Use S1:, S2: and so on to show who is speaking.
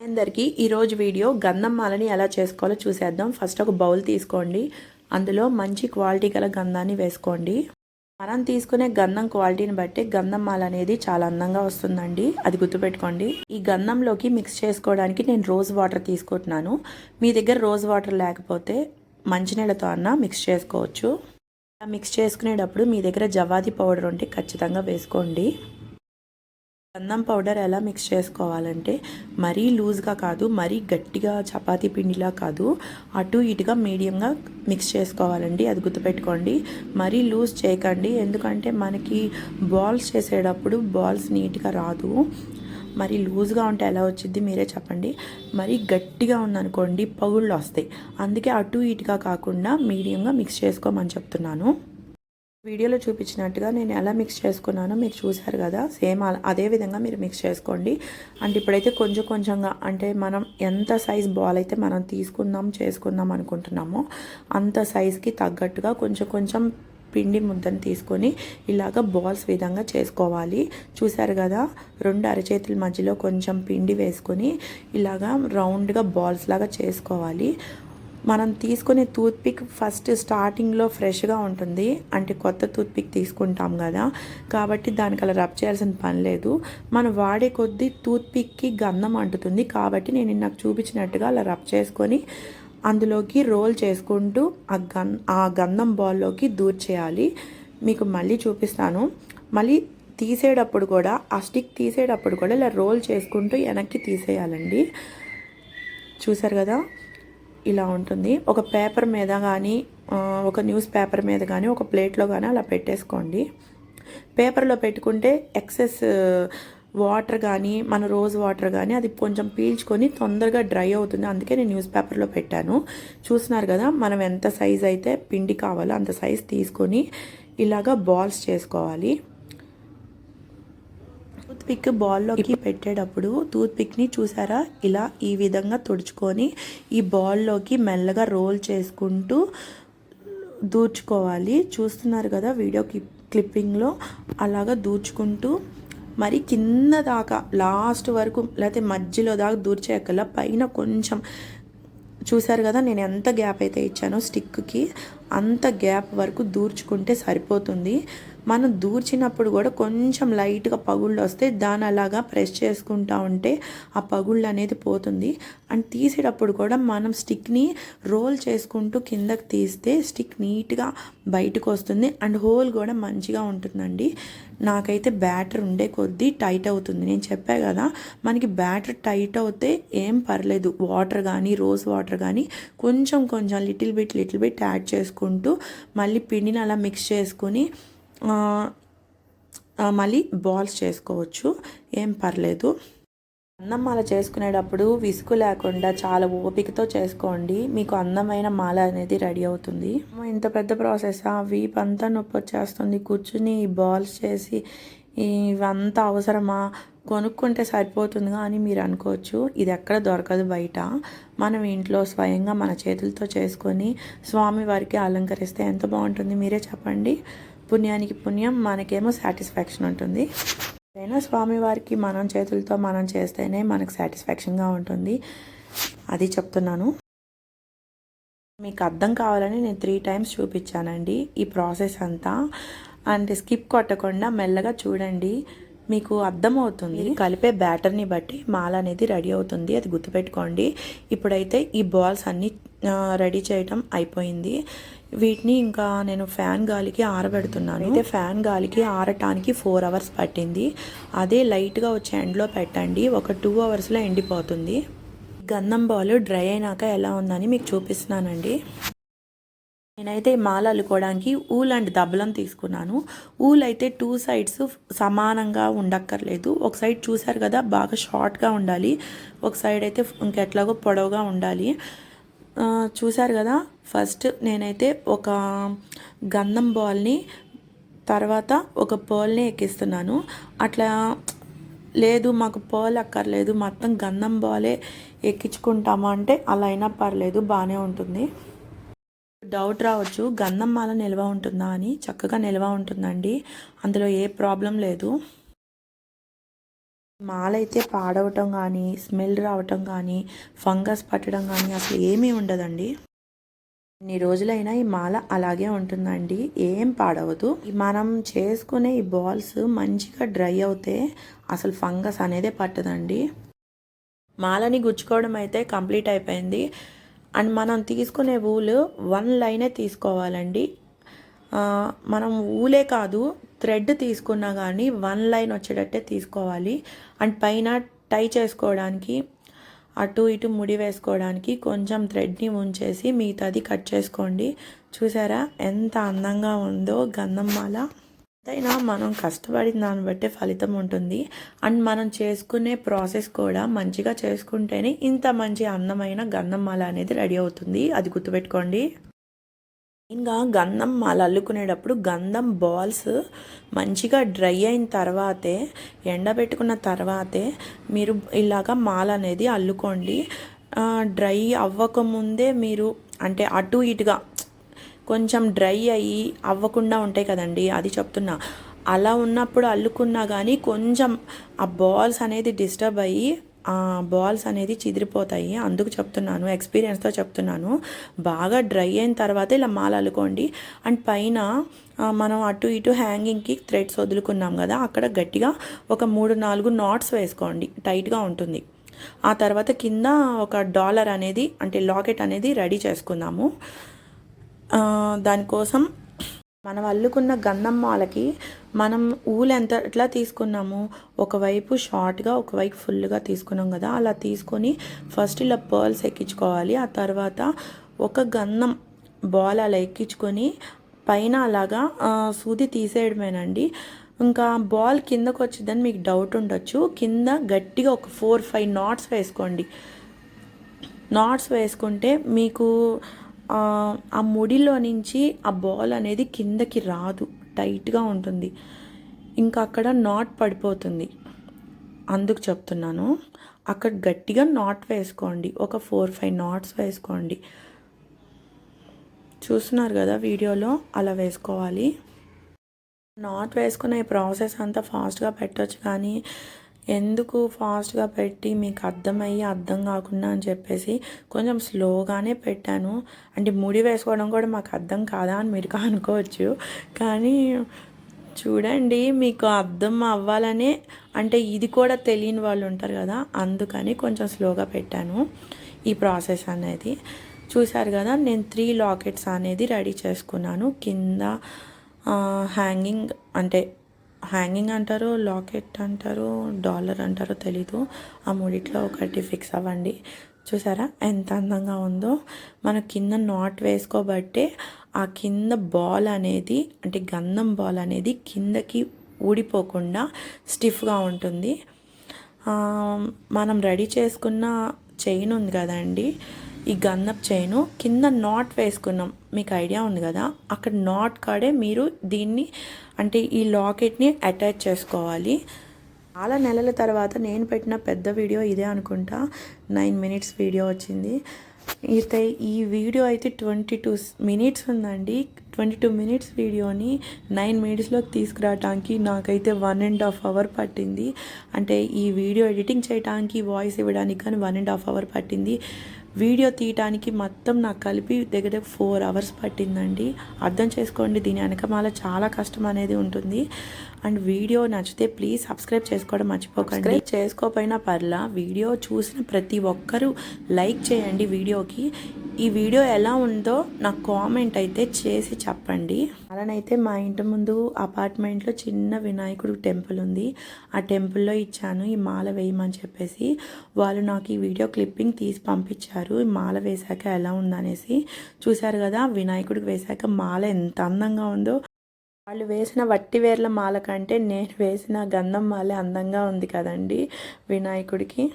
S1: అందరికీ ఈరోజు వీడియో గంధం మాలని ఎలా చేసుకోవాలో చూసేద్దాం. ఫస్ట్ ఒక బౌల్ తీసుకోండి. అందులో మంచి క్వాలిటీ గల గంధాన్ని వేసుకోండి. మనం తీసుకునే గంధం క్వాలిటీని బట్టి గంధం మాల అనేది చాలా అందంగా వస్తుందండి. అది గుర్తుపెట్టుకోండి. ఈ గంధంలోకి మిక్స్ చేసుకోవడానికి నేను రోజ్ వాటర్ తీసుకుంటున్నాను. మీ దగ్గర రోజ్ వాటర్ లేకపోతే మంచినీళ్ళతో అన్న మిక్స్ చేసుకోవచ్చు. మిక్స్ చేసుకునేటప్పుడు మీ దగ్గర జవాది పౌడర్ ఉంటే ఖచ్చితంగా వేసుకోండి. అన్నం పౌడర్ ఎలా మిక్స్ చేసుకోవాలంటే మరీ లూజ్గా కాదు మరీ గట్టిగా చపాతీ పిండిలా కాదు అటు ఇటుగా మీడియంగా మిక్స్ చేసుకోవాలండి. అది గుర్తుపెట్టుకోండి. మరీ లూజ్ చేయకండి. ఎందుకంటే మనకి బాల్స్ చేసేటప్పుడు బాల్స్ నీట్గా రాదు. మరి లూజ్గా ఉంటే ఎలా వచ్చింది మీరే చెప్పండి. మరి గట్టిగా ఉందనుకోండి పగుళ్ళు వస్తాయి. అందుకే అటు ఇటుగా కాకుండా మీడియంగా మిక్స్ చేసుకోమని చెప్తున్నాను. వీడియోలో చూపించినట్టుగా నేను ఎలా మిక్స్ చేసుకున్నానో మీరు చూసారు కదా. సేమ్ అదే విధంగా మీరు మిక్స్ చేసుకోండి. అంటే ఇప్పుడైతే కొంచెం కొంచెంగా అంటే మనం ఎంత సైజ్ బాల్ అయితే మనం తీసుకుందాం చేసుకుందాం అనుకుంటున్నామో అంత సైజ్కి తగ్గట్టుగా కొంచెం కొంచెం పిండి ముద్దను తీసుకొని ఇలాగ బాల్స్ విధంగా చేసుకోవాలి. చూసారు కదా రెండు అరచేతుల మధ్యలో కొంచెం పిండి వేసుకొని ఇలాగా రౌండ్గా బాల్స్ లాగా చేసుకోవాలి. మనం తీసుకునే టూత్పిక్ ఫస్ట్ స్టార్టింగ్లో ఫ్రెష్గా ఉంటుంది. అంటే కొత్త టూత్పిక్ తీసుకుంటాం కదా. కాబట్టి దానికి అలా రబ్ చేయాల్సిన పని లేదు. మనం వాడే కొద్దీ టూత్పిక్కి గంధం అంటుతుంది. కాబట్టి నేను నాకు చూపించినట్టుగా అలా రబ్ చేసుకొని అందులోకి రోల్ చేసుకుంటూ ఆ గన్ ఆ గంధం బాల్లోకి దూర్ చేయాలి. మీకు మళ్ళీ చూపిస్తాను. మళ్ళీ తీసేటప్పుడు కూడా ఆ స్టిక్ తీసేటప్పుడు కూడా ఇలా రోల్ చేసుకుంటూ వెనక్కి తీసేయాలండి. చూసారు కదా? ఇలా ఉంటుంది. ఒక పేపర్ మీద కానీ ఒక న్యూస్ పేపర్ మీద కానీ ఒక ప్లేట్లో కానీ అలా పెట్టేసుకోండి. పేపర్లో పెట్టుకుంటే ఎక్సెస్ వాటర్ కానీ మన రోజ్ వాటర్ కానీ అది కొంచెం పీల్చుకొని తొందరగా డ్రై అవుతుంది. అందుకే నేను న్యూస్ పేపర్లో పెట్టాను. చూస్తున్నారు కదా మనం ఎంత సైజ్ అయితే పిండి కావాలో అంత సైజ్ తీసుకొని ఇలాగా బాల్స్ చేసుకోవాలి. పిక్ బాల్లోకి పెట్టేటప్పుడు టూత్ పిక్ని చూసారా? ఇలా ఈ విధంగా తుడుచుకొని ఈ బాల్లోకి మెల్లగా రోల్ చేసుకుంటూ దూర్చుకోవాలి. చూస్తున్నారు కదా వీడియో క్లిప్పింగ్లో? అలాగా దూర్చుకుంటూ మరి కింద దాకా లాస్ట్ వరకు లేకపోతే మధ్యలో దాకా దూర్చేయక్కల పైన కొంచెం చూసారు కదా నేను ఎంత గ్యాప్ అయితే ఇచ్చానో స్టిక్కి అంత గ్యాప్ వరకు దూర్చుకుంటే సరిపోతుంది. మనం దూర్చినప్పుడు కూడా కొంచెం లైట్గా పగుళ్ళు వస్తే దాని అలాగా ప్రెస్ చేసుకుంటా ఉంటే ఆ పగుళ్ళు అనేది పోతుంది. అండ్ తీసేటప్పుడు కూడా మనం స్టిక్ని రోల్ చేసుకుంటూ కిందకి తీస్తే స్టిక్ నీట్గా బయటకు వస్తుంది. అండ్ హోల్ కూడా మంచిగా ఉంటుందండి. నాకైతే బ్యాటర్ ఉండే కొద్దీ టైట్ అవుతుంది. నేను చెప్పా కదా మనకి బ్యాటర్ టైట్ అవుతే ఏం పర్లేదు. వాటర్ కానీ రోజ్ వాటర్ కానీ కొంచెం కొంచెం little bit little bit add చేసుకుంటూ మళ్ళీ పిండిని అలా మిక్స్ చేసుకుని మళ్ళీ బాల్స్ చేసుకోవచ్చు. ఏం పర్లేదు. అన్నం మాల చేసుకునేటప్పుడు విసుగు లేకుండా చాలా ఓపికతో చేసుకోండి. మీకు అందమైన మాల అనేది రెడీ అవుతుంది. ఇంత పెద్ద ప్రాసెస్ వీప్ అంతా నొప్పి వచ్చేస్తుంది. కూర్చుని బాల్స్ చేసి ఇవంతా అవసరమా? కొనుక్కుంటే సరిపోతుందిగా అని మీరు అనుకోవచ్చు. ఇది ఎక్కడ దొరకదు బయట. మనం ఇంట్లో స్వయంగా మన చేతులతో చేసుకొని స్వామివారికి అలంకరిస్తే ఎంత బాగుంటుంది మీరే చెప్పండి. పుణ్యానికి పుణ్యం మనకేమో సాటిస్ఫాక్షన్ ఉంటుంది. అయినా స్వామివారికి మనం చేతులతో మనం చేస్తేనే మనకు సాటిస్ఫాక్షన్గా ఉంటుంది. అది చెప్తున్నాను. మీకు అర్థం కావాలని నేను త్రీ టైమ్స్ చూపించానండి ఈ ప్రాసెస్ అంతా. అండ్ స్కిప్ కొట్టకుండా మెల్లగా చూడండి. మీకు అర్థమవుతుంది. కలిపే బ్యాటర్ని బట్టి మాల అనేది రెడీ అవుతుంది. అది గుర్తుపెట్టుకోండి. ఇప్పుడైతే ఈ బాల్స్ అన్నీ రెడీ చేయటం అయిపోయింది. వీటిని ఇంకా నేను ఫ్యాన్ గాలికి ఆరబెడుతున్నాను. అయితే ఫ్యాన్ గాలికి ఆరటానికి ఫోర్ అవర్స్ పట్టింది. అదే లైట్గా వచ్చే ఎండ్లో పెట్టండి. ఒక టూ అవర్స్లో ఎండిపోతుంది. గంధం బాల్ డ్రై అయినాక ఎలా ఉందని మీకు చూపిస్తున్నానండి. నేనైతే మాల అల్లుకోవడానికి ఊల్ అండ్ దబ్బలం తీసుకున్నాను. ఊల్ అయితే టూ సైడ్స్ సమానంగా ఉండక్కర్లేదు. ఒక సైడ్ చూసారు కదా బాగా షార్ట్గా ఉండాలి. ఒక సైడ్ అయితే ఇంకెట్లాగో పొడవుగా ఉండాలి. చూసారు కదా ఫస్ట్ నేనైతే ఒక గంధం బాల్ని తర్వాత ఒక పర్ల్ని ఎక్కిస్తున్నాను. అట్లా లేదు మాకు పర్ల్ అక్కర్లేదు. మొత్తం గంధం బాలే ఎక్కించుకుంటామా అంటే అలా అయినా పర్లేదు బాగానే ఉంటుంది. డౌట్ రావచ్చు. గంధం మాల నిల్వ ఉంటుందా అని చక్కగా నిల్వ ఉంటుందండి. అందులో ఏ ప్రాబ్లం లేదు. మాల అయితే పాడవటం కానీ స్మెల్ రావటం కానీ ఫంగస్ పట్టడం కానీ అసలు ఏమీ ఉండదండి. ఎన్ని రోజులైనా ఈ మాల అలాగే ఉంటుందండి. ఏం పాడవదు. మనం చేసుకునే ఈ బాల్స్ మంచిగా డ్రై అవుతే అసలు ఫంగస్ అనేదే పట్టదండి. మాలని గుచ్చుకోవడం అయితే కంప్లీట్ అయిపోయింది. అండ్ మనం తీసుకునే ఊలు వన్ లైనే తీసుకోవాలండి. మనం ఊలే కాదు థ్రెడ్ తీసుకున్నా కానీ వన్ లైన్ వచ్చేటట్టే తీసుకోవాలి. అండ్ పైన టై చేసుకోవడానికి అటు ఇటు ముడి వేసుకోవడానికి కొంచెం థ్రెడ్ని ఉంచేసి మిగతాది కట్ చేసుకోండి. చూసారా ఎంత అందంగా ఉందో గంధం మాల. ఎంతైనా మనం కష్టపడిన దాన్ని బట్టే ఫలితం ఉంటుంది. అండ్ మనం చేసుకునే ప్రాసెస్ కూడా మంచిగా చేసుకుంటేనే ఇంత మంచి అందమైన గంధం మాల అనేది రెడీ అవుతుంది. అది గుర్తుపెట్టుకోండి. మెయిన్గా గంధం మాల అల్లుకునేటప్పుడు గంధం బాల్స్ మంచిగా డ్రై అయిన తర్వాతే ఎండబెట్టుకున్న తర్వాతే మీరు ఇలాగా మాల అనేది అల్లుకోండి. డ్రై అవ్వకముందే మీరు అంటే అటు ఇటుగా కొంచెం డ్రై అయ్యి అవ్వకుండా ఉంటాయి కదండి అది చెప్తున్నా. అలా ఉన్నప్పుడు అల్లుకున్నా కానీ కొంచెం ఆ బాల్స్ అనేది డిస్టర్బ్ అయ్యి ఆ బాల్స్ అనేది చిదిరిపోతాయి. అందుకు చెప్తున్నాను ఎక్స్పీరియన్స్తో చెప్తున్నాను. బాగా డ్రై అయిన తర్వాత ఇలా మాల అల్లుకోండి. అండ్ పైన మనం అటు ఇటు హ్యాంగింగ్కి థ్రెడ్స్ వదులుకున్నాం కదా అక్కడ గట్టిగా ఒక మూడు నాలుగు నాట్స్ వేసుకోండి. టైట్గా ఉంటుంది. ఆ తర్వాత కింద ఒక డాలర్ అనేది అంటే లాకెట్ అనేది రెడీ చేసుకుందాము. దానికోసం మనం అల్లుకున్న గంధం మాలకి మనం ఊలు ఎంత ఎట్లా తీసుకున్నాము? ఒకవైపు షార్ట్గా ఒకవైపు ఫుల్గా తీసుకున్నాం కదా. అలా తీసుకొని ఫస్ట్ ఇలా పర్ల్స్ ఎక్కించుకోవాలి. ఆ తర్వాత ఒక గంధం బాల్ అలా ఎక్కించుకొని పైన అలాగా సూది తీసేయడమేనండి. ఇంకా బాల్ కిందకు వచ్చిందని మీకు డౌట్ ఉండొచ్చు. కింద గట్టిగా ఒక ఫోర్ ఫైవ్ నాట్స్ వేసుకోండి. నాట్స్ వేసుకుంటే మీకు ఆ, ముడిలో నుంచి ఆ బాల్ అనేది కిందకి రాదు. టైట్గా ఉంటుంది. ఇంకా అక్కడ నాట్ పడిపోతుంది. అందుకు చెప్తున్నాను. అక్కడ గట్టిగా నాట్ వేసుకోండి. ఒక ఫోర్ ఫైవ్ నాట్స్ వేసుకోండి. చూస్తున్నారు కదా వీడియోలో? అలా వేసుకోవాలి. నాట్ వేసుకునే ప్రాసెస్ అంతా ఫాస్ట్గా పెట్టచ్చు కానీ ఎందుకు ఫాస్ట్గా పెట్టి మీకు అర్థమయ్యి అర్థం కాకుండా అని చెప్పేసి కొంచెం స్లోగానే పెట్టాను. అంటే ముడి వేసుకోవడం కూడా మాకు అర్థం కాదా అని మీరు అనుకోవచ్చు. కానీ చూడండి మీకు అర్థం అవ్వాలనే అంటే ఇది కూడా తెలియని వాళ్ళు ఉంటారు కదా అందుకని కొంచెం స్లోగా పెట్టాను ఈ ప్రాసెస్ అనేది. చూశారు కదా నేను త్రీ లాకెట్స్ అనేది రెడీ చేసుకున్నాను. కింద హ్యాంగింగ్ అంటే హ్యాంగింగ్ అంటారు లాకెట్ అంటారు డాలర్ అంటారో తెలీదు. ఆ మూడిట్లో ఒకటి ఫిక్స్ అవ్వండి. చూసారా? ఎంత అందంగా ఉందో. మన కింద నాట్ వేసుకోబట్టే ఆ కింద బాల్ అనేది అంటే గంధం బాల్ అనేది కిందకి ఊడిపోకుండా స్టిఫ్గా ఉంటుంది. మనం రెడీ చేసుకున్న చైన్ ఉంది కదండి. ఈ గన్నప్ చైను కింద నాట్ వేసుకున్నాం. మీకు ఐడియా ఉంది కదా? అక్కడ నాట్ కాడే మీరు దీన్ని అంటే ఈ లాకెట్ని అటాచ్ చేసుకోవాలి. చాలా నెలల తర్వాత నేను పెట్టిన పెద్ద వీడియో ఇదే అనుకుంటా. నైన్ మినిట్స్ వీడియో వచ్చింది. అయితే ఈ వీడియో అయితే ట్వంటీ టూ మినిట్స్ ఉందండి. ట్వంటీ టూ మినిట్స్ వీడియోని నైన్ మినిట్స్లోకి తీసుకురావడానికి నాకైతే వన్ అండ్ హాఫ్ అవర్ పట్టింది. అంటే ఈ వీడియో ఎడిటింగ్ చేయడానికి వాయిస్ ఇవ్వడానికి కానీ వన్ అండ్ హాఫ్ అవర్ పట్టింది. వీడియో తీయటానికి మొత్తం నాకు కలిపి దగ్గర దగ్గర ఫోర్ అవర్స్ పట్టిందండి. అర్థం చేసుకోండి దీని వెనకమాల చాలా కష్టం అనేది ఉంటుంది. అండ్ వీడియో నచ్చితే ప్లీజ్ సబ్స్క్రైబ్ చేసుకోవడం మర్చిపోకండి. చేసుకోకపోయినా పర్లా వీడియో చూసిన ప్రతి ఒక్కరూ లైక్ చేయండి వీడియోకి. ఈ వీడియో ఎలా ఉందో నాకు కామెంట్ అయితే చేసి చెప్పండి. అలానైతే మా ఇంటి ముందు అపార్ట్మెంట్లో చిన్న వినాయకుడు టెంపుల్ ఉంది. ఆ టెంపుల్లో ఇచ్చాను ఈ మాల వేయమని చెప్పేసి. వాళ్ళు నాకు ఈ వీడియో క్లిప్పింగ్ తీసి పంపించారు. ఈ మాల వేశాక ఎలా ఉందనేసి చూశారు కదా వినాయకుడికి వేశాక మాల ఎంత అందంగా ఉందో. వాళ్ళు వేసిన వట్టి వేర్ల మాల కంటే నేను వేసిన గంధం మాలే అందంగా ఉంది కదండి వినాయకుడికి.